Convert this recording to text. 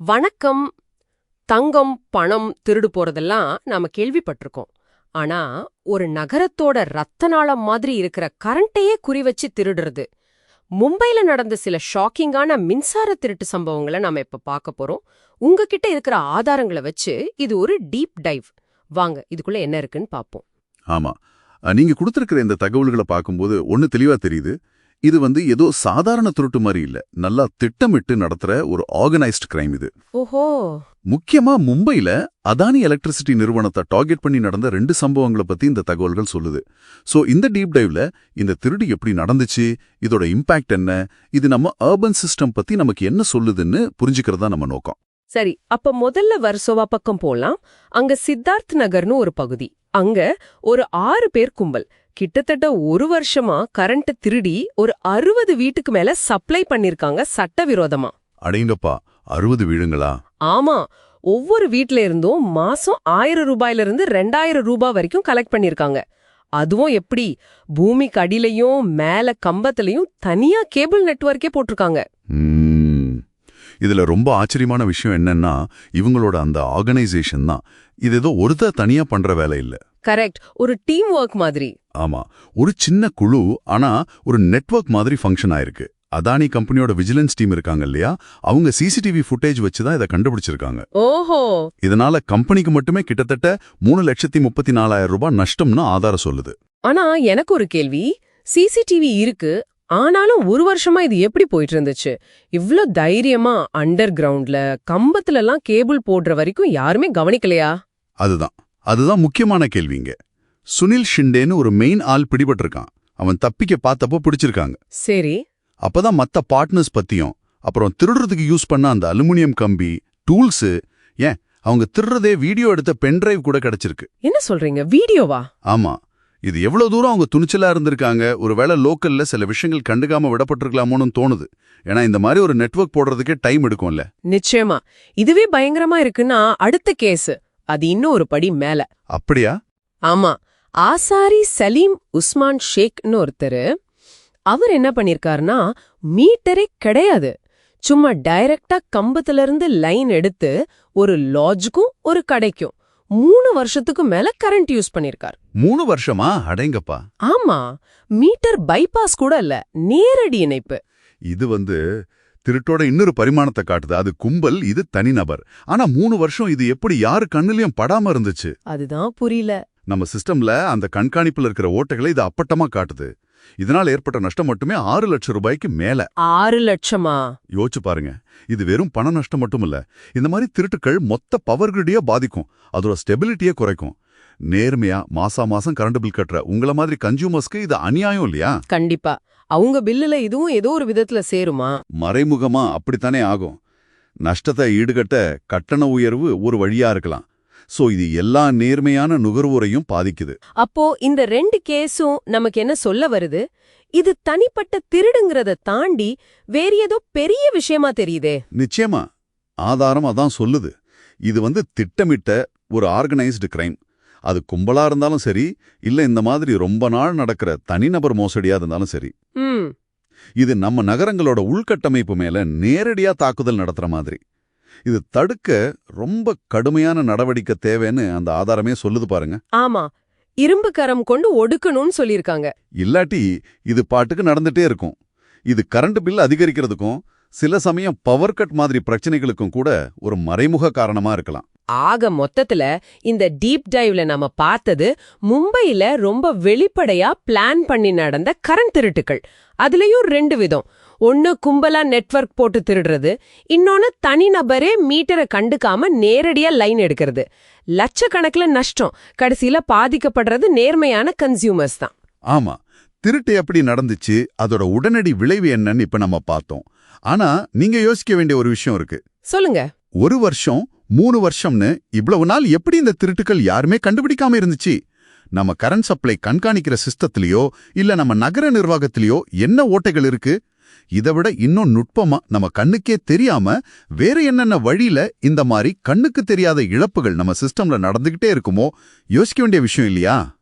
வணக்கம் தங்கம் பணம் திருடு போறதெல்லாம் நாம கேள்விப்பட்டிருக்கோம். ஆனா ஒரு நகரத்தோட ரத்த நாளம் மாதிரி இருக்கிற கரண்ட்டையே குறி வச்சு திருடுறது. மும்பையில நடந்த சில ஷாக்கிங்கான மின்சார திருட்டு சம்பவங்களை நாம இப்ப பார்க்க போறோம். உங்ககிட்ட இருக்கிற ஆதாரங்களை வச்சு இது ஒரு டீப் டைவ். வாங்க இதுக்குள்ள என்ன இருக்குன்னு பாப்போம் ஆமா. நீங்க கொடுத்திருக்கிற இந்த தகவல்களை பார்க்கும்போது ஒண்ணு தெளிவா தெரியுது. இது வந்து ஏதோ சாதாரண திருட்டு மாதிரி இல்ல. நல்லா திட்டமிட்டு நடத்துற ஒரு ஆர்கனைஸ்ட் கிரைம் இது. ஓஹோ. முக்கியமா மும்பைல அதானி எலக்ட்ரிசிட்டி நிறுவனத்தை டார்கெட் பண்ணி நடந்த ரெண்டு சம்பவங்களை பத்தி இந்த தகவல்கள் சொல்லுது. சோ இந்த டீப் டைவ்ல இந்த திருடு எப்படி நடந்துச்சு இதோட இம்பாக்ட் என்ன இது நம்ம அர்பன் சிஸ்டம் பத்தி நமக்கு என்ன சொல்லுதுன்னு புரிஞ்சுக்கிறதா நம்ம நோக்கம். சரி அப்ப முதல்ல வருசோவா பக்கம் போலாம். அங்க சித்தார்த் நகர்னு ஒரு பகுதி. அங்க ஒரு ஆறு பேர் கும்பல். கிட்டத்தட்ட ஒரு வருஷமா கரண்ட் திருடி ஒரு அறுபது வீட்டுக்கு மேல சப்ளை பண்ணிருக்காங்க சட்டவிரோதமா. அடைங்கப்பா அறுபது வீடுங்களா? ஆமா ஒவ்வொரு வீட்ல இருந்தும் மாசம் ஆயிரம் ரூபாயில இருந்து ரெண்டாயிரம் ரூபாய் வரைக்கும் கலெக்ட் பண்ணிருக்காங்க. அதுவும் எப்படி? பூமிக்கு அடியிலையும் மேல கம்பத்திலையும் தனியா கேபிள் நெட்வொர்க்கே போட்டிருக்காங்க. இதுல ரொம்ப ஆச்சரியமான விஷயம் என்னன்னா இவங்களோட அந்த ஆர்கனைசேஷன் தான். இது ஏதோ ஒருத்தர் தனியா பண்ற வேலை இல்ல. கரெக்ட் ஒரு டீம் ஒர்க் மாதிரி. ஆமா. ஒரு சின்ன குழு ஆனா ஒரு நெட்வொர்க் மாதிரி ஃபங்க்ஷன் ஆயிருக்கு. அதானி கம்பெனியோட விஜிலன்ஸ் டீம் இருக்காங்க இல்லையா? அவங்க சிசிடிவி ஃபுட்டேஜ் வச்சு தான் இதை கண்டுபிடிச்சிருக்காங்க. ஓஹோ. இதனால கம்பெனிக்கு மட்டுமே கிட்டத்தட்ட மூணு லட்சத்தி முப்பத்தி நாலாயிரம் ரூபாய் நஷ்டம்னு ஆதாரம் சொல்லுது. ஆனா எனக்கு ஒரு கேள்வி. சிசிடிவி இருக்கு ஆனாலும் ஒரு வருஷமா இது எப்படி போயிட்டு இருந்துச்சு இவ்ளோ தைரியமா அண்டர் கிரவுண்ட்ல கம்பத்துல எல்லாம் கேபிள் போடுற வரைக்கும் யாருமே கவனிக்கலையா? அதுதான். அதுதான் முக்கியமான கேள்விங்க சுனில் ஷிண்டேன்னு ஒரு மெயின் ஆள் பிடிபட்டிருக்கான். அவன் தப்பிக்க பார்த்தப்போ பிடிச்சிருக்காங்க. சரி. அப்பதான் மத்த பார்ட்னர்ஸ் பத்தியும் அப்புறம் திருடுறதுக்கு யூஸ் பண்ண அந்த அலுமினியம் கம்பி டூல்ஸ் ஏன் அவங்க திருடுறதே வீடியோ எடுத்த பென்டிரைவ் கூட கிடைச்சிருக்கு. என்ன சொல்றீங்க? வீடியோவா ஆமா. இது எவ்வளவு தூரம் அவங்க துணிச்சலா இருந்திருக்காங்க. ஒருவேளை லோக்கல்ல சில விஷயங்கள் கண்டுக்காம விடப்பட்டிருக்கலாமோன்னு தோணுது. ஏன்னா இந்த மாதிரி ஒரு நெட்வொர்க் போடுறதுக்கே டைம் எடுக்கும்ல. நிச்சயமா. இதுவே பயங்கரமா இருக்குன்னா அடுத்த கேஸ். அது இன்னும் ஒரு படி மேல. அப்படியா? ஆமா. ஆசாரி சலீம் உஸ்மான் ஷேக்னு ஒருத்தரு அவர் என்ன பண்ணிருக்காருன்னா மீட்டரே கிடையாது. சும்மா டைரக்டா கம்பத்துல இருந்து லைன் எடுத்து ஒரு லாட்ஜுக்கும் ஒரு கடைக்கும். மூணு வருஷத்துக்கு மேல கரண்ட் யூஸ் பண்ணிருக்கார். மூணு வருஷமா? அடைங்கப்பா. ஆமா. மீட்டர் பைபாஸ் கூட இல்ல நேரடி இணைப்பு. இது வந்து திருட்டோட இன்னொரு பரிமாணத்தை காட்டுது. அது கும்பல் இது தனிநபர் ஆனா மூணு வருஷம் இது எப்படி யாரு கண்ணுலயும் படாம இருந்துச்சு? அதுதான் புரியல. நம்ம சிஸ்டம்ல அந்த கண்காணிப்புல இருக்கிற ஓட்டைகளை இது அப்பட்டமா காட்டுது. இதனால் ஏற்பட்ட நஷ்டம் மட்டுமே ஆறு லட்சம் ரூபாய்க்கு மேல. ஆறு லட்சமா? யோசிச்சு பாருங்க. இது வெறும் பண நஷ்டம் மட்டும் இல்ல இந்த மாதிரி திருட்டுக்கள் மொத்த பவர் கிரிடியே பாதிக்கும். அதோட ஸ்டெபிலிட்டியே குறைக்கும். நேர்மையா மாசா மாசம் கரண்ட் பில் கட்டுற உங்கள மாதிரி கன்சியூமர்ஸ்க்கு இது அநியாயம் இல்லையா? கண்டிப்பா. அவங்க பில்லுல இதுவும் ஏதோ ஒரு விதத்துல சேருமா? மறைமுகமா அப்படித்தானே ஆகும். நஷ்டத்தை ஈடுகட்ட கட்டண உயர்வு ஒரு வழியா இருக்கலாம். சோ இது எல்லா நேர்மையான நுகர்வோரையும் பாதிக்குது. அப்போ இந்த ரெண்டு கேஸும் நமக்கு என்ன சொல்ல வருது? இது தனிப்பட்ட திருடுங்கிறத தாண்டி வேற ஏதோ பெரிய விஷயமா தெரியுதே. நிச்சயமா. ஆதாரம் அதான் சொல்லுது. இது வந்து திட்டமிட்ட ஒரு ஆர்கனைஸ்டு கிரைம். அது கும்பலா இருந்தாலும் சரி இல்ல இந்த மாதிரி ரொம்ப நாள் நடக்கிற தனிநபர் மோசடியா இருந்தாலும் சரி. இது நம்ம நகரங்களோட உள்கட்டமைப்பு மேல நேரடியா தாக்குதல் நடத்துற மாதிரி. இது தடுக்க ரொம்ப கடுமையான நடவடிக்கை தேவைன்னு அந்த ஆதாரமே சொல்லுது பாருங்க. ஆமா. இரும்பு கரம் கொண்டு ஒடுக்கணும்னு சொல்லியிருக்காங்க. இல்லாட்டி இது பாட்டுக்கு நடந்துட்டே இருக்கும். இது கரண்ட் பில் அதிகரிக்கிறதுக்கும் சில சமயம் பவர் கட் மாதிரி பிரச்சனைகளுக்கும் கூட ஒரு மறைமுக காரணமா இருக்கலாம். ஆக மொத்தத்துல இந்த டீப் டைவ்ல நம்ம பார்த்தது மும்பையில ரொம்ப வெளிப்படையா பிளான் பண்ணி நடந்த கரண்ட் திருட்டுகள் அதுலயும் ரெண்டு விதம். ஒன்னு கும்பலா நெட்வொர்க் போட்டு திருடுறது இன்னொன்னு தனிநபரே மீட்டரை கண்டுக்காம நேரடியா லைன் எடுக்கிறது. லட்சக்கணக்குல நஷ்டம். கடைசியில பாதிக்கப்படுறது நேர்மையான கன்சியூமர்ஸ் தான். ஆமா. திருட்டு எப்படி நடந்துச்சு அதோட உடனடி விளைவு என்னன்னு இப்ப நம்ம பார்த்தோம். ஆனா நீங்க யோசிக்க வேண்டிய ஒரு விஷயம் இருக்கு. சொல்லுங்க. ஒரு வருஷம் மூணு வருஷம்னு இவ்வளவு நாள் எப்படி இந்த திருட்டுக்கள் யாருமே கண்டுபிடிக்காம இருந்துச்சு? நம்ம கரண்ட் சப்ளை கண்காணிக்கிற சிஸ்டத்திலேயோ இல்ல நம்ம நகர நிர்வாகத்திலேயோ என்ன ஓட்டைகள் இருக்கு? இதை விட இன்னும் நுட்பமா நம்ம கண்ணுக்கே தெரியாம வேற என்னென்ன வழியில இந்த மாதிரி கண்ணுக்கு தெரியாத இழப்புகள் நம்ம சிஸ்டம்ல நடந்துகிட்டே இருக்குமோ? யோசிக்க வேண்டிய விஷயம் இல்லையா?